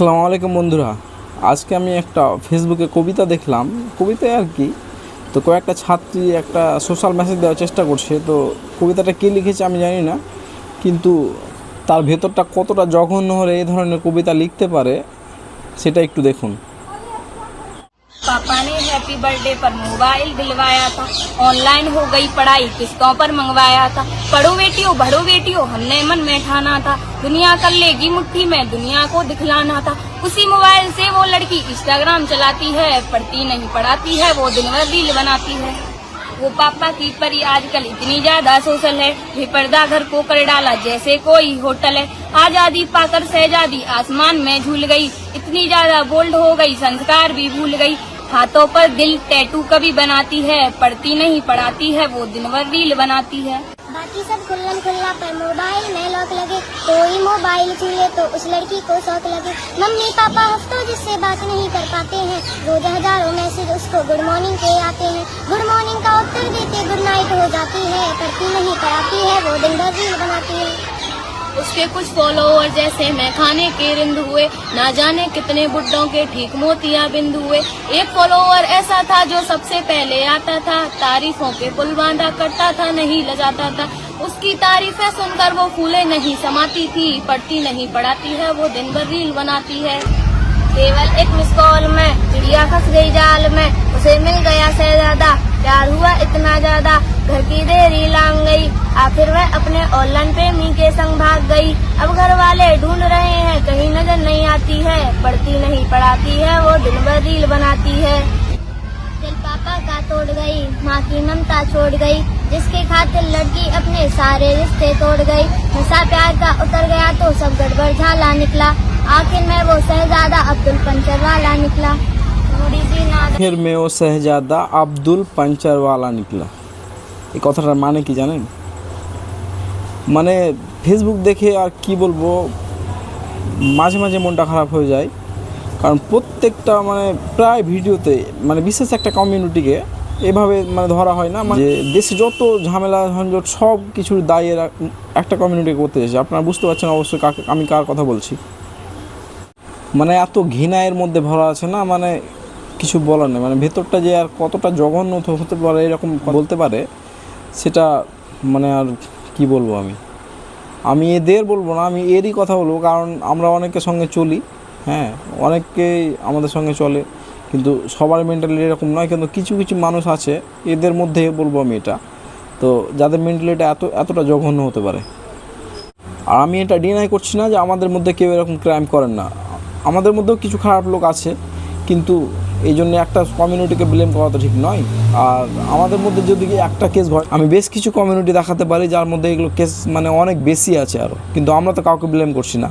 আসসালামু আলাইকুম বন্ধুরা। আজকে আমি একটা ফেসবুকে কবিতা দেখলাম। কবিতায় আর কি, তো কয়েকটা ছাত্রী একটা সোশ্যাল মেসেজ দেওয়ার চেষ্টা করছে, তো কবিতাটা কে লিখেছে আমি জানি না, কিন্তু তার ভেতরটা কতটা জঘন্য হলে এই ধরনের কবিতা লিখতে পারে, সেটা একটু দেখুন। पापा ने हैप्पी बर्थडे पर मोबाइल दिलवाया था। ऑनलाइन हो गई पढ़ाई, किस्तों पर मंगवाया था। पढ़ो बेटियों, बढ़ो बेटियों, हमने मन में ठाना था। दुनिया कर लेगी मुट्ठी, में दुनिया को दिखलाना था। उसी मोबाइल से वो लड़की इंस्टाग्राम चलाती है, पढ़ती नहीं, पढ़ाती है, वो दिन भर रील बनाती है। वो पापा की परी आजकल इतनी ज़्यादा सोशल है। बेपर्दा घर को कर डाला, जैसे कोई होटल है। आज़ादी पाकर सहजादी आसमान में झूल गई। इतनी ज़्यादा बोल्ड हो गई, संस्कार भी भूल गई। हाथों पर दिल टैटू कभी बनाती है पढ़ती नहीं पढ़ाती है, वो दिन भर रील बनाती है। बाकी सब खुल्लन खुल्ला पर मोबाइल में लॉक लगे, कोई मोबाइल छूले तो उस लड़की को शौक लगे। मम्मी, पापा हफ्तों जिससे बात नहीं कर पाते हैं, रोज हज़ारों मैसेज उसको गुड मॉर्निंग के आते हैं। गुड मॉर्निंग का उत्तर देते गुड नाइट हो जाती है पढ़ती नहीं, पढ़ाती है, वो दिन भर रील बनाती है। उसके कुछ फॉलोअर जैसे मैं खाने के रिंद हुए, ना जाने कितने बुड्ढों के ठीक मोतिया बिंद हुए। एक फॉलोअर ऐसा था जो सबसे पहले आता था, तारीफों के पुल बांधा करता था, नहीं लजाता था। उसकी तारीफें सुनकर वो फूले नहीं समाती थी पढ़ती नहीं पढ़ाती है, वो दिन भर रील बनाती है। केवल एक मिस कॉल में चिड़िया फंस गई जाल में, उसे मिल गया शहजादा प्यार हुआ इतना ज़्यादा। घर की देरी लांग गई। आखिर वह अपने ऑनलाइन प्रेमी के संग भाग गई। अब घर वाले ढूंढ रहे हैं, कहीं नज़र नहीं आती है। पढ़ती नहीं पढ़ाती है, वो दिन भर रील बनाती है। दिल पापा का तोड़ गई, माँ की ममता छोड़ गई, जिसके खातिर लड़की अपने सारे रिश्ते तोड़ गई। नशा प्यार का उतर गया तो सब गड़बड़ झाला निकला। आखिर में वो शहजादा अब्दुल पंचर वाला निकला। फिर में वो शहजादा अब्दुल पंचर वाला निकला। এই কথাটার মানে কি জানেন? মানে ফেসবুক দেখে আর কি বলব, মাঝে মাঝে মনটা খারাপ হয়ে যায়। কারণ প্রত্যেকটা মানে প্রায় ভিডিওতে মানে বিশেষ একটা কমিউনিটিকে এভাবে মানে ধরা হয় না। মানে দেশে যত ঝামেলা, ঝঞ্ঝট সব কিছুর দায় এরা একটা কমিউনিটি করতে এসেছে। আপনারা বুঝতে পারছেন অবশ্যই কাকে, আমি কার কথা বলছি। মানে এত ঘৃণা এর মধ্যে ভরা আছে না মানে কিছু বলার নেই। মানে ভেতরটা যে আর কতটা জঘন্য হতে পারে, এরকম বলতে পারে সেটা মানে আর কি বলব আমি? আমি এদের বলব না, আমি এরই কথা বলব, কারণ আমরা অনেকের সঙ্গে চলি হ্যাঁ? অনেকেই আমাদের সঙ্গে চলে, কিন্তু সবার মেন্টালিটি এরকম নয়, কিন্তু কিছু কিছু মানুষ আছে, এদের মধ্যে বলব আমি এটা। তো যাদের মেন্টালিটি এত, এতটা জঘন্য হতে পারে। আর আমি এটা ডিনাই করছি না যে আমাদের মধ্যে কেউ এরকম ক্রাইম করেন না। আমাদের মধ্যেও কিছু খারাপ লোক আছে কিন্তু এই জন্য একটা কমিউনিটিকে ব্লেম করা তো ঠিক নয়। আর আমাদের মধ্যে যদি একটা কেস ঘটে, আমি বেশ কিছু কমিউনিটি দেখাতে পারি যার মধ্যে এগুলো কেস মানে অনেক বেশি আছে আরও কিন্তু আমরা তো কাউকে ব্লেম করছি না।